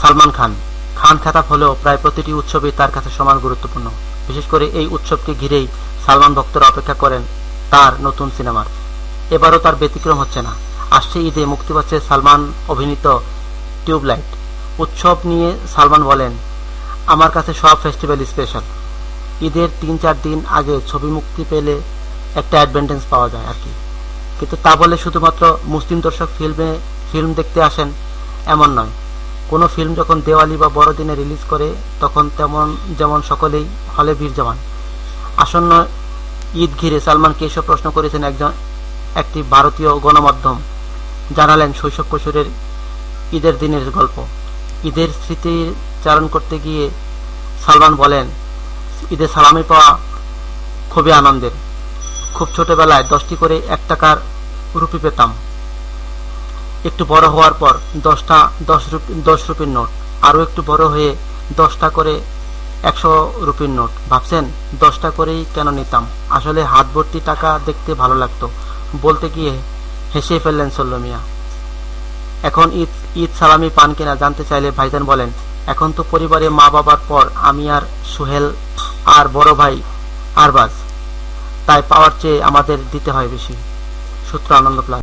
সালমান খান। খান খেতাব হলেও প্রায় প্রতিটি উৎসবই তার কাছে সমান গুরুত্বপূর্ণ। বিশেষ করে এই উৎসবকে ঘিরেই সালমান ভক্তরা অপেক্ষা করেন তার নতুন সিনেমার। এবারও তার ব্যতিক্রম হচ্ছে না। আসছে ঈদে মুক্তি পাচ্ছে সালমান অভিনীত টিউবলাইট। উৎসব নিয়ে সালমান বলেন, আমার কাছে সব ফেস্টিভ্যাল স্পেশাল। ঈদের তিন চার দিন আগে ছবি মুক্তি পেলে একটা অ্যাডভান্টেজ পাওয়া যায় আর কি। কিন্তু তা বলে শুধুমাত্র মুসলিম দর্শক ফিল্মে, ফিল্ম দেখতে আসেন এমন নয়। কোনো ফিল্ম যখন দেওয়ালি বা বড়দিনে রিলিজ করে, তখন তেমন, যেমন সকলেই হলে ভিড় জমান আসন্ন ঈদ ঘিরে সালমানকে এসব প্রশ্ন করেছেন একজন, একটি ভারতীয় গণমাধ্যম জানালেন শৈশব কৈশোরের ঈদের দিনের গল্প। ঈদের স্মৃতি চারণ করতে গিয়ে সালমান বলেন ঈদে সালামি পাওয়া খুবই আনন্দের। খুব ছোটবেলায় দশটি করে এক টাকার রুপি পেতাম। একটু বড় হওয়ার পর দশটা, দশ রুপি, দশ রুপির নোট, আরও একটু বড় হয়ে দশটা করে একশো রুপির নোট। ভাবছেন, দশটা করেই কেন নিতাম? আসলে হাত ভর্তি টাকা দেখতে ভালো লাগতো। বলতে গিয়ে হেসে ফেললেন সল্লমিয়া এখন ঈদ ঈদ সালামি পান কিনা জানতে চাইলে ভাইজান বলেন, এখন তো পরিবারে মা বাবার পর আমি আর সোহেল আর বড় ভাই আরবাজ তাই পাওয়ার চেয়ে আমাদের দিতে হয় বেশি। সূত্র আনন্দ প্লাস